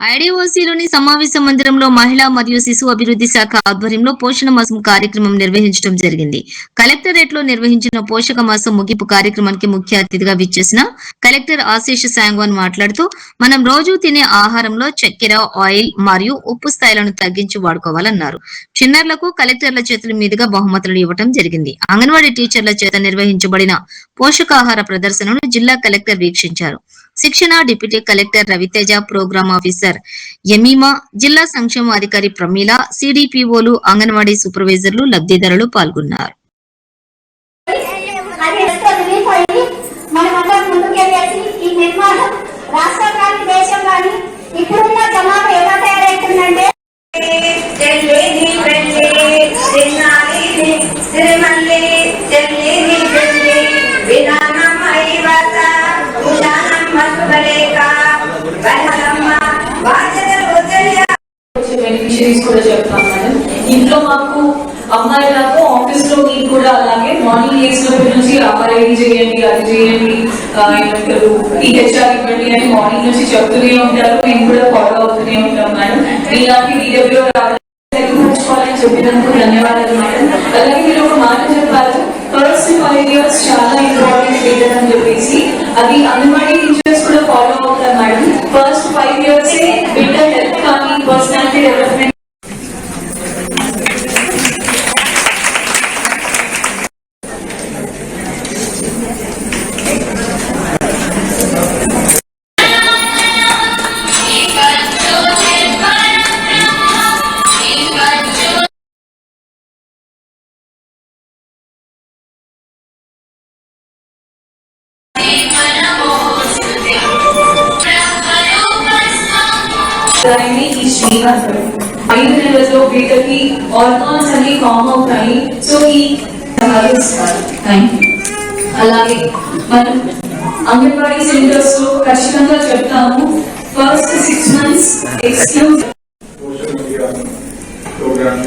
ఐడిఓసీలోని సమావేశ మందిరంలో మహిళా మరియు శిశు అభివృద్ధి శాఖ ఆధ్వర్యంలో పోషణ మాసం కార్యక్రమం నిర్వహించడం జరిగింది. కలెక్టరేట్లో నిర్వహించిన పోషక మాసం ముగింపు కార్యక్రమానికి ముఖ్య అతిథిగా విచ్చేసిన కలెక్టర్ ఆశీష్ సాంగ్వాన్ మాట్లాడుతూ మనం రోజు తినే ఆహారంలో చక్కెర ఆయిల్ మరియు ఉప్పు స్థాయిలను తగ్గించి వాడుకోవాలన్నారు. చిన్నారులకు కలెక్టర్ల చేతుల మీదుగా బహుమతులు ఇవ్వటం జరిగింది. అంగన్వాడీ టీచర్ల చేత నిర్వహించబడిన పోషకాహార ప్రదర్శనను జిల్లా కలెక్టర్ వీక్షించారు. శిక్షణ deputy collector Raviteja programme officer Yamima జిల్లా సంక్షేమ అధికారి ప్రమీల సిడిపిఓలు అంగన్వాడీ సూపర్వైజర్లు లబ్ధిదారులు పాల్గొన్నారు దేశం కానీ ఇప్పుడున్న ఎలా తయారవుతుందంటే విధానం మసుబలేక బెనిఫిషరీస్ కూడా చెప్తాం మేడం ఇంట్లో మాకు అమ్మాయిలకు ఆఫీస్లో మీకు కూడా అలాగే మార్నింగ్ లేచినప్పటి నుంచి ఆర్ఐడి చేయండి అది చేయండి ఏమంటారు ఈ హెచ్ఆర్ ఇవ్వండి అని మార్నింగ్ నుంచి చెప్తూనే ఉంటారు మేము కూడా ఫాలో అవుతూనే ఉంటాం మేడం ఇలాంటి డీడబ్ల్యూ తెలుగుకోవాలని చెప్పినందుకు ధన్యవాదాలు మేడం అలాగే మీరు ఒక మాట చెప్పారు ఫస్ట్ ఫైవ్ ఇయర్స్ చాలా ఇంపార్టెంట్ లీడర్ అని చెప్పేసి అది అంగన్వాడీ టీచర్స్ కూడా ఫాలో అవుతారు దాన్ని ఈ శ్రీనివాస్ ఐదు నెలల్లో బిడ్డకి ఆర్గాన్స్ అన్ని ఫామ్ అవుతాయి సో ఈ థ్యాంక్ యూ అలాగే మనం అంగన్వాడీ సెంటర్స్లో ఖచ్చితంగా చెప్తాము first six months exclusive social media programme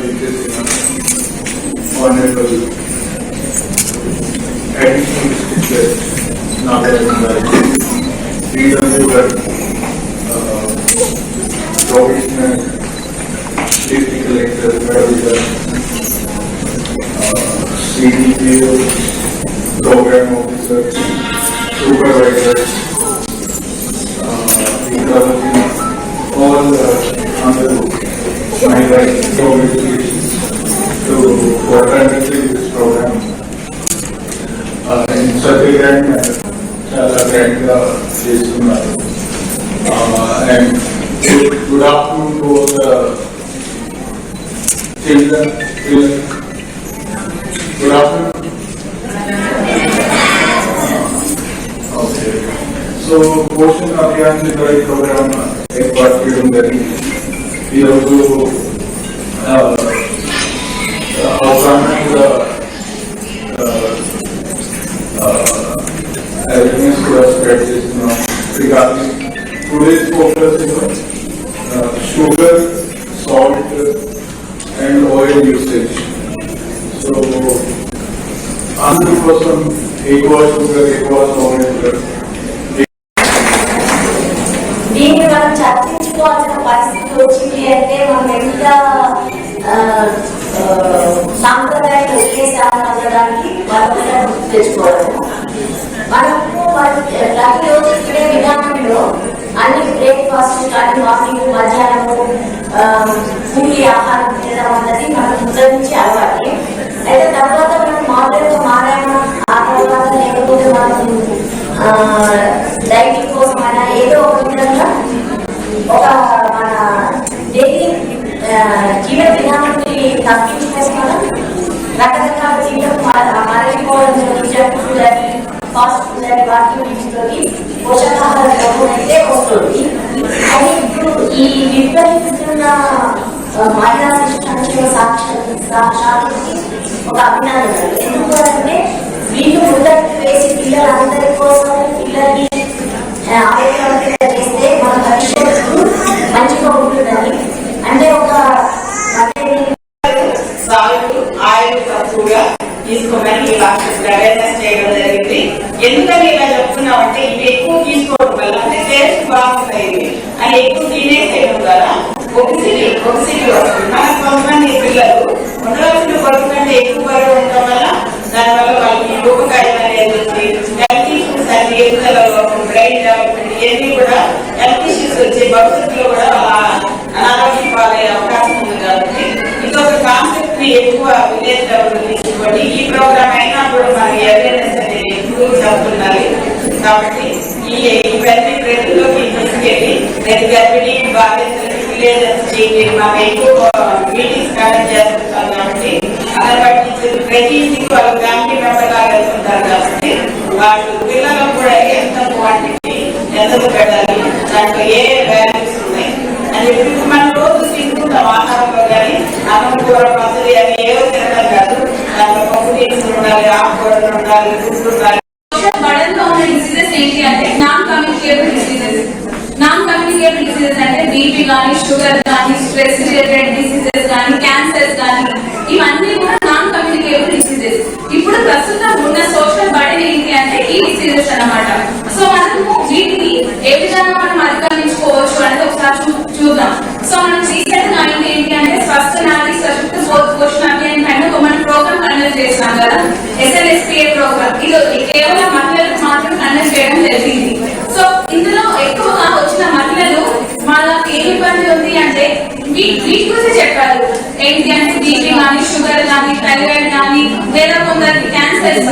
చేసిన ఆనరబుల్ అడిషనల్ స్పీకర్ నాగరాజన్ గారికి శ్రీరంగు గారు professional deputy collector Ravi garu CDPO programme officer supervisor ఇంకా all uh, under my right congratulations to for conducting this program uh, in such a grand manner. చాలా grand గా చేస్తున్నారు and Good, good afternoon to all the children. children. Good afternoon. Okay. So, Goshen Abhiyan Chitrai program is what we are doing. We also uh, uh, outlined the uh, uh, elements to our strategies you know, regarding today's focus. You know, sugar salt and oil usage so అందుకోసం ఎక్కువ sugar ఎక్కువ salt దీన్ని మనం చర్చించుకోవాల్సిన పరిస్థితి వచ్చింది అంటే మనం ఎంత సాంప్రదాయం ఒకేసారి సాంప్రదాయ ఉద్దేశాలను గుర్తు తెచ్చుకోవాలి. మనకు మన- ప్రతిరోజు తినే విధానంలో అన్ని బ్రేక్ఫాస్ట్ కానీ మార్నింగ్ మధ్యాహ్నము పూరి ఆహారం తినడం అన్నది మనం ముందు నుంచి అలవాటే. అయితే తర్వాత మనం మోడల్గా మారాయణ ఆ తర్వాత లేకపోతే మనం డైటింగ్ కోసం అయినా ఏదో ఒక విధంగా ఒక మన డైలీ జీవన విధానాన్ని తగ్గించుకోసి మనం రకరకాల జీవితం మరలిపోవడం జరుగుతుంది. జంక్ ఫాస్ట్ ఫుడ్ అని వాటి వీటిలోకి పోషకాహార లోపం అయితే వస్తుంది అయితే ఇప్పుడు ఈ విపరీతున్న మహిళా శిశు సంక్షేమ సాక్షాత్కి ఒక అభినందన ఎందుకు అంటే వీళ్ళు ముందరికి వేసి పిల్లలందరి కోసం పిల్లల్ని ఆ, ఆరోగ్యవంతంగా ఎందుకని ఇలా చెప్తున్నామంటే ఇవి ఎక్కువ తీసుకోవడం వల్ల అంటే టేస్ట్ బాగుంటాయి అని ఎక్కువ తినేసేయడం ద్వారా ఒబిసిటీ ఒబిసిటీ వస్తుంది. మనకు కొంతమంది పిల్లలు ఉండవలసిన బరువు కంటే ఎక్కువ బరువు ఉండటం వల్ల దానివల్ల వాళ్ళకి రూపకాయం అనేది వచ్చి హెల్త్ ఇష్యూస్ అన్ని ఎదుగుదల బ్రెయిన్ డెవలప్మెంట్ ఇవన్నీ కూడా హెల్త్ ఇష్యూస్ వచ్చి భవిష్యత్తులో కూడా వాళ్ళ అనారోగ్యం పాలయ్యే అవకాశం ఉంది కాబట్టి ఇంకొక కాన్సెప్ట్ని ఎక్కువ విలేజ్ లెవెల్ తీసుకోండి. ఈ ప్రోగ్రామ్ అయినా కూడా మనకి అవేర్నెస్ ఇంప్రూవ్ ఎక్కువ కాబట్టి ఈ ఇవన్నీ ప్రజల్లోకి తీసుకెళ్ళి నేను గర్భిణీ బాధ్యతలు విలేజెస్ చేయండి మనం ఎక్కువ మీటింగ్స్ కండక్ట్ చేస్తుంటాం కాబట్టి అలా టీచర్లు ప్రతి ఇంటికి వాళ్ళు ఫ్యామిలీ మెంబర్ లాగా వెళ్తుంటారు కాబట్టి వాళ్ళు పిల్లలకు కూడా ఎంత క్వాంటిటీ ఎంత పెట్టాలి దాంట్లో ఏ వాల్యూస్ ఉన్నాయి అని చెప్పి మనం రోజు తింటుంటాం ఆహారంలో కానీ అన్నం కూర పచ్చడి అని ఏవో తినడం కాదు. దాంట్లో పప్పు దినుసులు ఉండాలి ఆకుకూరలు ఉండాలి గుడ్లు ఉండాలి బడన్ బర్డన్లో ఉన్న డిసీజెస్ ఏంటి అంటే non communicable diseases non communicable diseases అంటే బీపీ కానీ షుగర్ కానీ స్ట్రెస్ రిలేటెడ్ డిసీజెస్ కానీ క్యాన్సర్స్ కానీ ఇవన్నీ కూడా నాన్ కమ్యూనికేబుల్ డిసీజెస్ ఇప్పుడు ప్రస్తుతం ఉన్న సోషల్ బడన్ ఏంటి అంటే ఈ డిసీజెస్ అన్నమాట. సో మనము వీటిని ఏ విధంగా మనం అధిగమించుకోవచ్చు అనేది ఒకసారి చూద్దాం. సో మనం రీసెంట్గా ఏంటి అంటే స్వస్థ నాది సశక్త పోషణ అభియాన్ పైన ఒక మన ప్రోగ్రామ్ కండక్ట్ చేస్తాం కదా. ఎస్ఎల్ఎస్పిఏ ప్రోగ్రామ్ ఇది చేయడం జరిగింది. సో ఇందులో ఎక్కువగా వచ్చిన మహిళలు వాళ్ళకి ఏ ఇబ్బంది ఉంది అంటే వీటి గురించి చెప్పారు. ఏంటి అంటే బీపీ కానీ షుగర్ కానీ థైరాయిడ్ కానీ లేదా కొందరికి క్యాన్సర్స్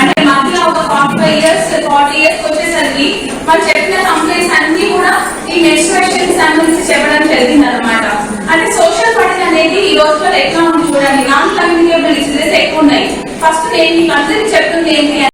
అంటే మధ్యలో ఒక forty five years forty years వచ్చేసరికి వాళ్ళు చెప్పిన కంప్లైంట్స్ అన్ని కూడా ఈ మెన్స్ట్రుయేషన్ సంబంధించి చెప్పడం జరిగింది అనమాట అంటే సోషల్ బర్డెన్ అనేది ఈ రోజుల్లో ఎట్లా ఉంది చూడండి. నాన్ కమ్యూనికేబుల్ డిసీజెస్ ఎక్కువ ఉన్నాయి. ఫస్ట్ నేను మీకు అందరికి చెప్తుంది ఏంటి